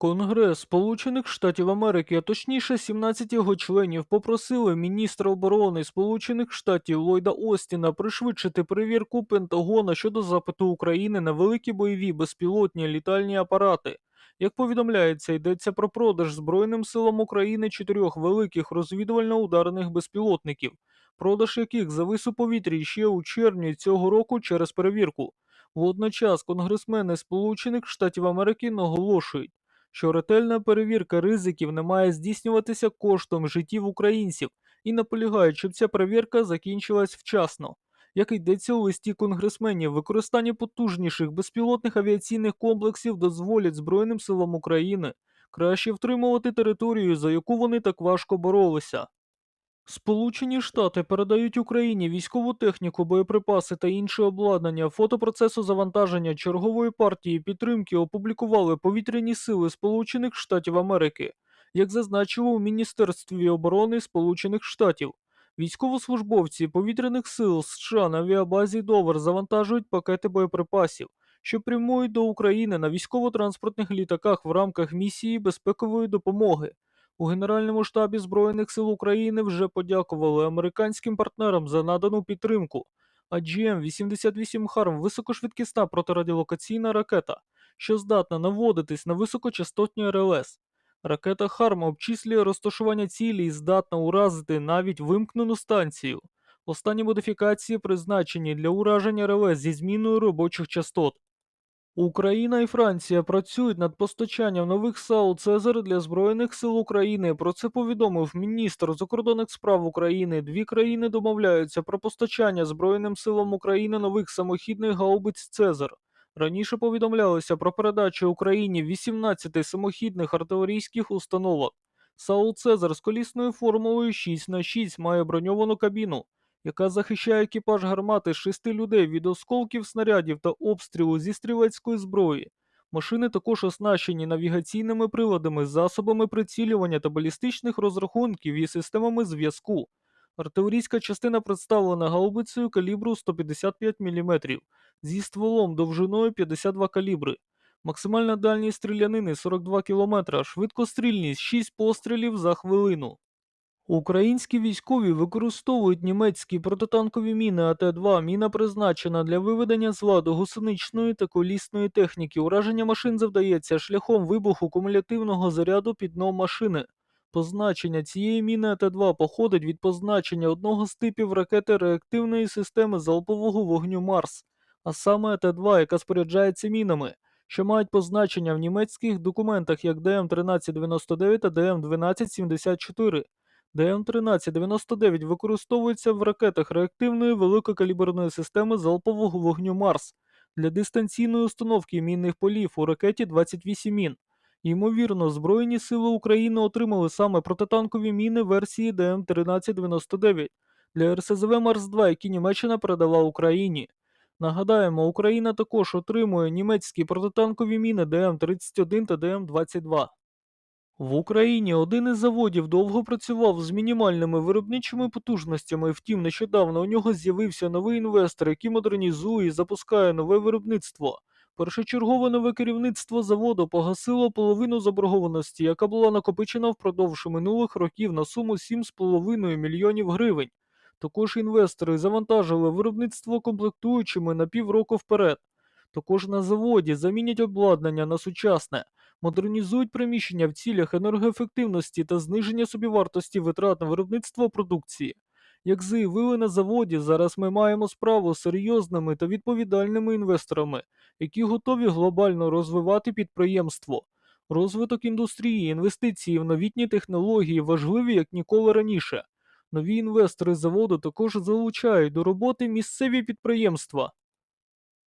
Конгрес Сполучених Штатів Америки, а точніше 17 його членів, попросили міністра оборони Сполучених Штатів Ллойда Остіна пришвидшити перевірку Пентагона щодо запиту України на великі бойові безпілотні літальні апарати. Як повідомляється, йдеться про продаж Збройним силам України чотирьох великих розвідувально-ударних безпілотників, продаж яких завис у повітрі ще у червні цього року через перевірку. Водночас конгресмени Сполучених Штатів Америки наголошують що ретельна перевірка ризиків не має здійснюватися коштом життів українців і наполягають, щоб ця перевірка закінчилась вчасно. Як йдеться у листі конгресменів, використання потужніших безпілотних авіаційних комплексів дозволять Збройним силам України краще втримувати територію, за яку вони так важко боролися. Сполучені Штати передають Україні військову техніку, боєприпаси та інше обладнання. Фото процесу завантаження чергової партії підтримки опублікували повітряні сили Сполучених Штатів Америки, як зазначило у Міністерстві оборони Сполучених Штатів. Військовослужбовці повітряних сил США на авіабазі Довер завантажують пакети боєприпасів, що прямують до України на військово-транспортних літаках в рамках місії безпекової допомоги. У Генеральному штабі Збройних сил України вже подякували американським партнерам за надану підтримку. А GM-88 Харм високошвидкісна протирадіолокаційна ракета, що здатна наводитись на високочастотні РЛС. Ракета Харм обчислює розташування цілі і здатна уразити навіть вимкнену станцію. Останні модифікації призначені для ураження РЛС зі зміною робочих частот. Україна і Франція працюють над постачанням нових САУ Цезар для Збройних сил України. Про це повідомив міністр закордонних справ України. Дві країни домовляються про постачання Збройним силам України нових самохідних гаубиць Цезар. Раніше повідомлялося про передачу Україні 18 самохідних артилерійських установок. САУ Цезар з колісною формулою 6 на 6 має броньовану кабіну яка захищає екіпаж гармати з шести людей від осколків снарядів та обстрілу зі стрілецької зброї. Машини також оснащені навігаційними приладами, засобами прицілювання та балістичних розрахунків і системами зв'язку. Артилерійська частина представлена гаубицею калібру 155 мм зі стволом довжиною 52 калібри. Максимальна дальність стрілянини 42 км, швидкострільність 6 пострілів за хвилину. Українські військові використовують німецькі протитанкові міни АТ-2. Міна призначена для виведення з ладу гусеничної та колісної техніки. Ураження машин завдається шляхом вибуху кумулятивного заряду під дном машини. Позначення цієї міни АТ-2 походить від позначення одного з типів ракети реактивної системи залпового вогню Марс, а саме АТ-2, яка споряджається мінами, що мають позначення в німецьких документах як ДМ-1399 та ДМ-1274. ДМ-1399 використовується в ракетах реактивної великокаліберної системи залпового вогню Марс для дистанційної установки мінних полів у ракеті 28 мін. Ймовірно, Збройні сили України отримали саме протитанкові міни версії ДМ-1399 для РСЗВ Марс-2, які Німеччина передала Україні. Нагадаємо, Україна також отримує німецькі протитанкові міни ДМ-31 та ДМ-22. В Україні один із заводів довго працював з мінімальними виробничими потужностями, втім, нещодавно у нього з'явився новий інвестор, який модернізує і запускає нове виробництво. Першочергове нове керівництво заводу погасило половину заборгованості, яка була накопичена впродовж минулих років на суму 7,5 мільйонів гривень. Також інвестори завантажили виробництво комплектуючими на півроку вперед. Також на заводі замінять обладнання на сучасне модернізують приміщення в цілях енергоефективності та зниження собівартості витрат на виробництво продукції. Як заявили на заводі, зараз ми маємо справу з серйозними та відповідальними інвесторами, які готові глобально розвивати підприємство. Розвиток індустрії, інвестиції в новітні технології важливі як ніколи раніше. Нові інвестори заводу також залучають до роботи місцеві підприємства.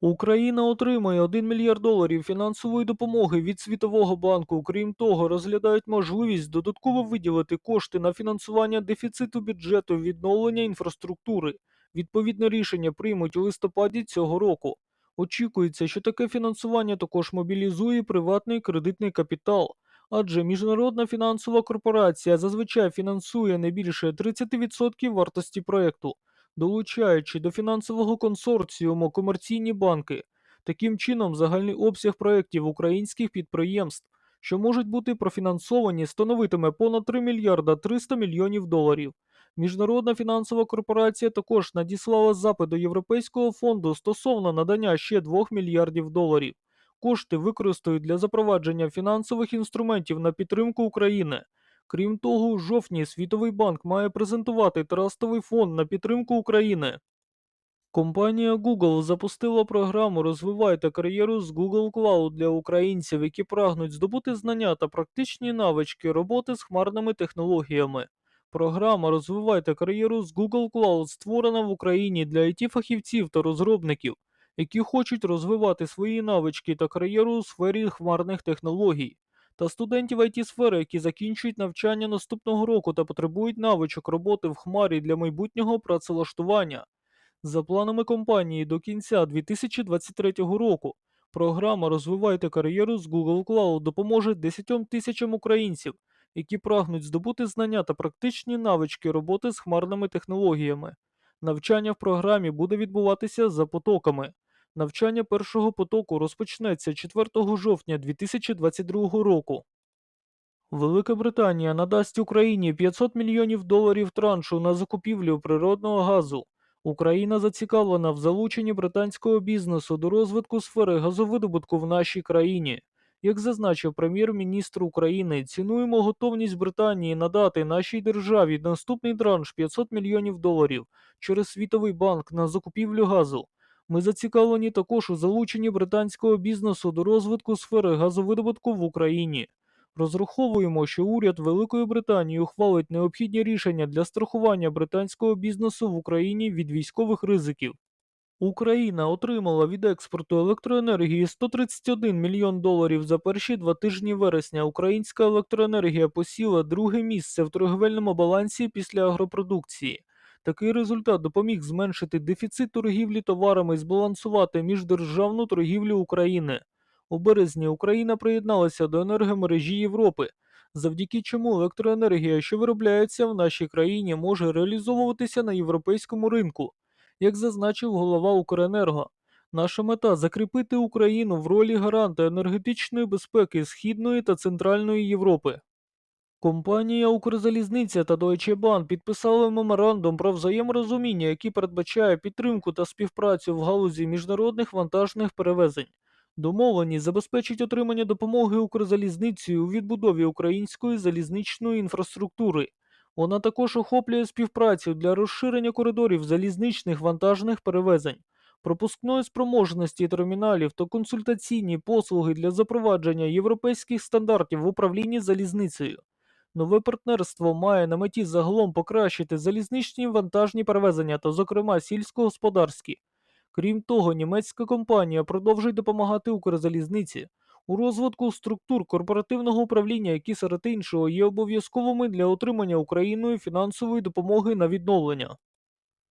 Україна отримає 1 мільярд доларів фінансової допомоги від Світового банку. Крім того, розглядають можливість додатково виділити кошти на фінансування дефіциту бюджету відновлення інфраструктури. Відповідне рішення приймуть у листопаді цього року. Очікується, що таке фінансування також мобілізує приватний кредитний капітал, адже міжнародна фінансова корпорація зазвичай фінансує не більше 30% вартості проекту долучаючи до фінансового консорціуму комерційні банки. Таким чином, загальний обсяг проєктів українських підприємств, що можуть бути профінансовані, становитиме понад 3 мільярда 300 мільйонів доларів. Міжнародна фінансова корпорація також надіслала запит до Європейського фонду стосовно надання ще 2 мільярдів доларів. Кошти використають для запровадження фінансових інструментів на підтримку України. Крім того, у жовтні Світовий банк має презентувати трастовий фонд на підтримку України. Компанія Google запустила програму Розвивайте кар'єру з Google Cloud для українців, які прагнуть здобути знання та практичні навички роботи з хмарними технологіями. Програма Розвивайте кар'єру з Google Cloud створена в Україні для it фахівців та розробників, які хочуть розвивати свої навички та кар'єру у сфері хмарних технологій, та студентів it сфери, які закінчують навчання наступного року та потребують навичок роботи в хмарі для майбутнього працевлаштування. За планами компанії до кінця 2023 року програма Розвивайте кар'єру з Google Cloud допоможе 10 тисячам українців, які прагнуть здобути знання та практичні навички роботи з хмарними технологіями. Навчання в програмі буде відбуватися за потоками. Навчання першого потоку розпочнеться 4 жовтня 2022 року. Велика Британія надасть Україні 500 мільйонів доларів траншу на закупівлю природного газу. Україна зацікавлена в залученні британського бізнесу до розвитку сфери газовидобутку в нашій країні. Як зазначив прем'єр-міністр України, цінуємо готовність Британії надати нашій державі наступний транш 500 мільйонів доларів через Світовий банк на закупівлю газу. Ми зацікавлені також у залученні британського бізнесу до розвитку сфери газовидобутку в Україні. Розраховуємо, що уряд Великої Британії ухвалить необхідні рішення для страхування британського бізнесу в Україні від військових ризиків. Україна отримала від експорту електроенергії 131 мільйон доларів за перші два тижні вересня. Українська електроенергія посіла друге місце в торговельному балансі після агропродукції. Такий результат допоміг зменшити дефіцит торгівлі товарами і збалансувати міждержавну торгівлю України. У березні Україна приєдналася до енергомережі Європи, завдяки чому електроенергія, що виробляється в нашій країні, може реалізовуватися на європейському ринку. Як зазначив голова Укренерго, наша мета закріпити Україну в ролі гаранта енергетичної безпеки Східної та Центральної Європи. Компанія Укрзалізниця та Deutsche Bank підписали меморандум про взаєморозуміння, який передбачає підтримку та співпрацю в галузі міжнародних вантажних перевезень. Домовленість забезпечить отримання допомоги Укрзалізницею у відбудові української залізничної інфраструктури. Вона також охоплює співпрацю для розширення коридорів залізничних вантажних перевезень, пропускної спроможності терміналів та консультаційні послуги для запровадження європейських стандартів в управлінні залізницею. Нове партнерство має на меті загалом покращити залізничні вантажні перевезення та, зокрема, сільськогосподарські. Крім того, німецька компанія продовжує допомагати Укрзалізниці у розвитку структур корпоративного управління, які серед іншого є обов'язковими для отримання Україною фінансової допомоги на відновлення.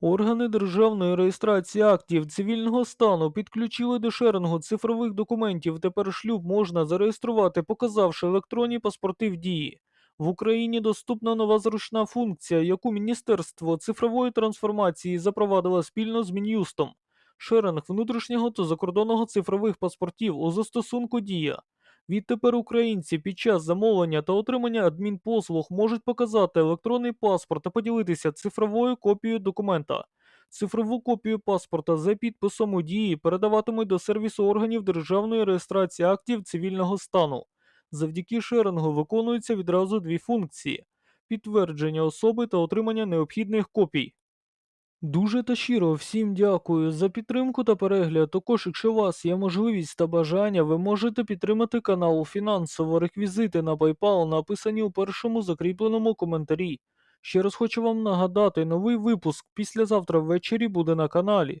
Органи державної реєстрації актів цивільного стану підключили до шерингу цифрових документів. Тепер шлюб можна зареєструвати, показавши електронні паспорти в дії. В Україні доступна нова зручна функція, яку Міністерство цифрової трансформації запровадило спільно з Мін'юстом. Шеринг внутрішнього та закордонного цифрових паспортів у застосунку Дія. Відтепер українці під час замовлення та отримання адмінпослуг можуть показати електронний паспорт та поділитися цифровою копією документа. Цифрову копію паспорта за підписом у дії передаватимуть до сервісу органів державної реєстрації актів цивільного стану. Завдяки шерингу виконуються відразу дві функції: підтвердження особи та отримання необхідних копій. Дуже та щиро всім дякую за підтримку та перегляд. Також, якщо у вас є можливість та бажання, ви можете підтримати канал фінансово. Реквізити на PayPal написані у першому закріпленому коментарі. Ще раз хочу вам нагадати, новий випуск післязавтра ввечері буде на каналі.